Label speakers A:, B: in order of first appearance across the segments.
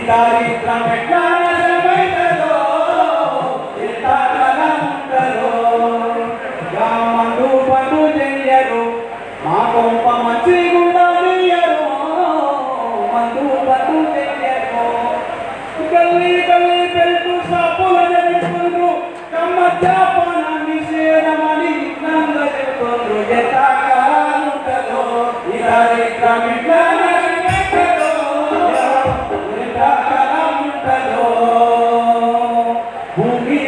A: ఈ దారిద్రం ఎట్లా నయమైతుందో, ఎంత కాలం ఉంటుందో. గా మందు పను చెయ్యరు మా కొంప మంచి గుండాలియరు మందు పను చెయ్యరు గల్లీ గల్లీ పెళ్తూ సాపుల జరుగుతుండ్రు కమ్మత్యాపన నిషేధమని నంద చెప్తుండ్రు ఎంత కాలం ఉంటుందో ఈ దారిద్రం ఎట్లా Who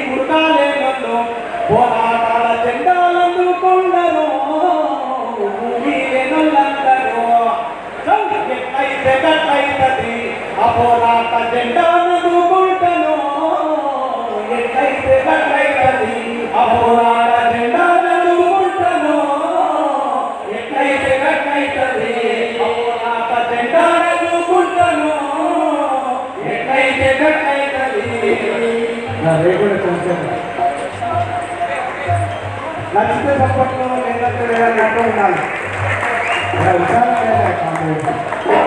B: రేగుడు కొంచెం. నచ్చితే సపోర్ట్లో లేదంటే ఉన్నాను. ఉండాలి